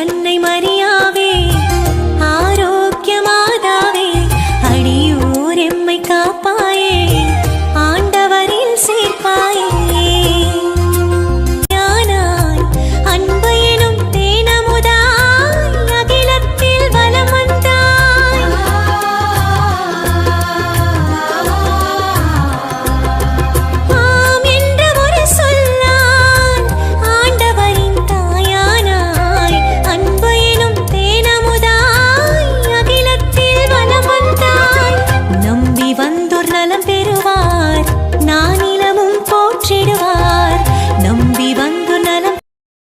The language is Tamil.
அன்னை மரியாவே ஆரோக்கிய மாதாவே அடியூர் எம்மை காப்பாயே.